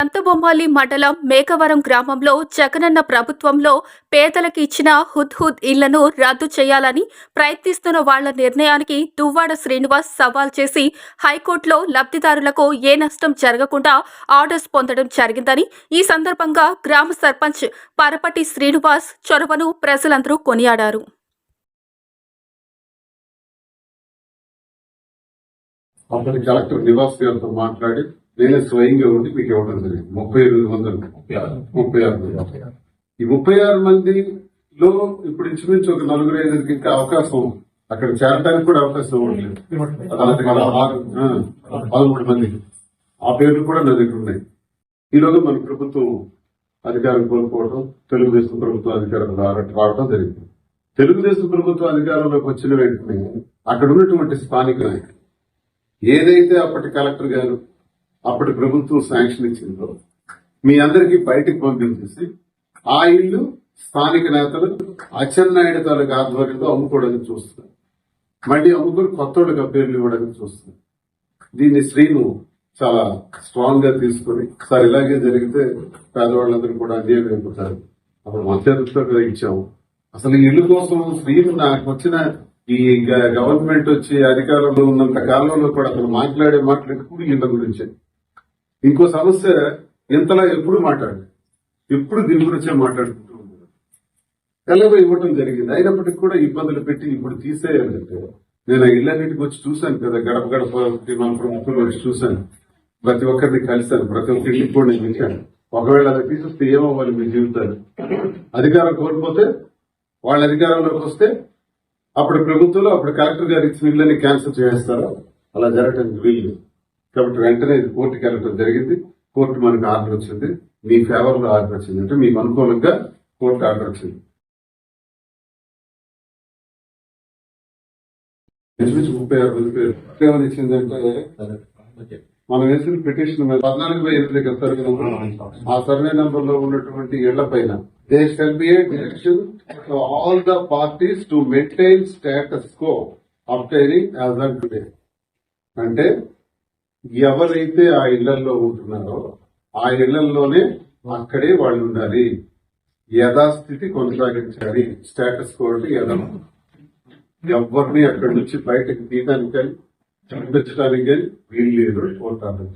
నంతబొమ్మాలి మండలం మేకవరం గ్రామంలో జగనన్న ప్రభుత్వంలో పేదలకు ఇచ్చిన హుద్ హుద్ ఇళ్ళను రద్దు చేయాలని ప్రయత్నిస్తున్న వాళ్ళ నిర్ణయానికి దువ్వాడ శ్రీనివాస్ సవాల్ చేసి హైకోర్టులో లబ్ధిదారులకు ఏ నష్టం జరగకుండా ఆర్డర్స్ పొందడం జరిగిందని ఈ సందర్భంగా గ్రామ సర్పంచ్ పరపటి శ్రీనివాస్ చొరవను ప్రజలందరూ కొనియాడారు. కలెక్టర్ నివాస్ గారితో మాట్లాడి నేనే స్వయంగా ఉండి మీకు ఇవ్వడం జరిగింది. ముప్పై ఎనిమిది వందలు ముప్పై ఆరు మంది. ఈ ముప్పై ఆరు మందిలో ఇప్పుడు ఇంచుమించు ఒక నలుగురు ఇంకా అవకాశం. అక్కడ చేరడానికి కూడా అవకాశం ఉండలేదు. పదమూడు మంది. ఆ పేర్లు కూడా నా దగ్గర ఉన్నాయి. ఈలోగా మన ప్రభుత్వం అధికారం కోల్పోవడం తెలుగుదేశం ప్రభుత్వం అధికారం రావడం జరిగింది. తెలుగుదేశం ప్రభుత్వం అధికారంలోకి వచ్చిన వెంటనే అక్కడ ఉన్నటువంటి స్థానిక నాయకులు ఏదైతే అప్పటి కలెక్టర్ గారు అప్పటి ప్రభుత్వం శాంక్షన్ ఇచ్చిందో మీ అందరికీ బయటికి పంపించేసి ఆ ఇల్లు స్థానిక నేతలు అచ్చెన్నాయుడు తాలూకు ఆధ్వర్యంలో అమ్ముకోవడానికి చూస్తున్నారు. మళ్ళీ అమ్ముకుని కొత్త వాళ్ళకి పేర్లు ఇవ్వడానికి చూస్తున్నారు. దీన్ని శ్రీను చాలా స్ట్రాంగ్గా తీసుకుని సార్ ఇలాగే జరిగితే పేదవాళ్ళందరూ కూడా అన్యాయం అయిపోతారు. అప్పుడు మధ్యతో ఇచ్చాము. అసలు ఇల్లు కోసం శ్రీను నాకు వచ్చిన ఈ గవర్నమెంట్ వచ్చి అధికారంలో ఉన్నంత కాలంలో కూడా అతను మాట్లాడే మాటలు ఎప్పుడు ఇళ్ళ గురించి. ఇంకో సమస్య ఇంతలా ఎప్పుడు మాట్లాడు ఎప్పుడు దీని గురించే మాట్లాడుకుంటూ ఉన్నారు ఎలాగో ఇవ్వటం జరిగింది. అయినప్పటికీ కూడా ఇబ్బందులు పెట్టి ఇప్పుడు తీసేయాలంటే నేను ఆ ఇళ్ళన్నిటికి వచ్చి చూశాను కదా గడప గడప మన ప్రభుత్వంలో వచ్చి చూశాను. ప్రతి ఒక్కరిని కలిశాను. ప్రతి ఒక్క ఇంటికి కూడా నేను వెళ్ళాను ఒకవేళ అది తీసేస్తే ఏమవ్వాలి మీ జీవితాలు? అధికారం కోల్పోతే వాళ్ళ అధికారంలోకి వస్తే అప్పుడు ప్రభుత్వంలో అప్పుడు కలెక్టర్ గారు ఇచ్చిన ఇళ్ళని క్యాన్సిల్ చేస్తారు అలా జరగడానికి వీలు కాబట్టి వెంటనే ఇది కోర్టుకి వెళ్ళడం జరిగింది. కోర్టు మనకు ఆర్డర్ వచ్చింది. మీ ఫేవర్లో ఆర్డర్ వచ్చింది. అంటే మీకు అనుకూలంగా కోర్టు ఆర్డర్ వచ్చింది. ముప్పై ఆరు ఇచ్చిందంటే మనం వేసిన పిటిషన్ పద్నాలుగు వేల ఎనిమిది సర్వే నంబర్ ఆ సర్వే నంబర్లో ఉన్నటువంటి ఇళ్ళ పైన. They shall be a direction all the parties to maintain status quo obtaining as on today అంటే ఎవరైతే ఆ ఇళ్ళలో ఉంటున్నారో ఆ ఇళ్ళలోనే అక్కడే వాళ్ళు ఉండాలి యథాస్థితి కొనసాగించాలి. స్టేటస్ కో అంటే యథా ఎవరిని అక్కడి నుంచి బయటకు తీయడానికి కానీ చంపించడానికి కానీ వీలు లేదు కోర్టాలు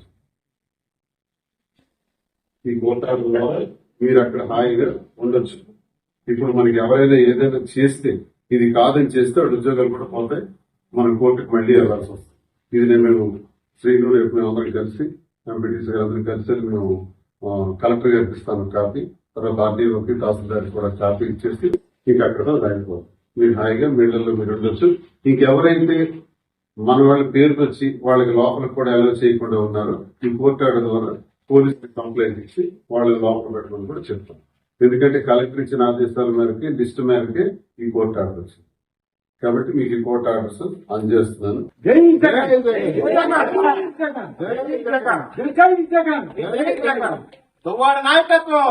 ఈ కోర్టాలలో మీరు అక్కడ హాయిగా ఉండొచ్చు. ఇప్పుడు మనకి ఎవరైనా ఏదైనా చేస్తే ఇది కాదని చేస్తే ఉద్యోగాలు కూడా పోతాయి. మనం కోర్టుకు మళ్ళీ వెళ్ళాల్సి వస్తుంది. ఇది నేను మేము శ్రీను రేపు మేము అందరం కలిసి ఎంపీటీసీ గారు అందరం కలిసి మేము కలెక్టర్ గారికి ఇస్తాను కాపీ. తర్వాత ఆర్డీఓకి తహసీల్దార్కి కూడా కాపీ ఇచ్చేసి ఇంకా అక్కడ రాయిపోవాలి మీరు హాయిగా మీళ్ళల్లో మీరు ఉండొచ్చు. ఇంకెవరైతే మన వాళ్ళ పేరుకి వచ్చి వాళ్ళకి లోపలికి కూడా అలో చేయకుండా ఉన్నారు ఈ కోర్టు ఆర్డర్ ద్వారా పోలీసులకు కంప్లైంట్ ఇచ్చి వాళ్ళని లోపల పెట్టమని కూడా చెప్తాం. ఎందుకంటే కలెక్టర్ ఇచ్చిన ఆదేశాల మేరకే లిస్టు మేరకి ఈ కోర్టు ఆర్డర్ వచ్చింది. కాబట్టి మీకు ఈ కోర్టు ఆర్డర్స్ అందజేస్తున్నాను నాయకత్వం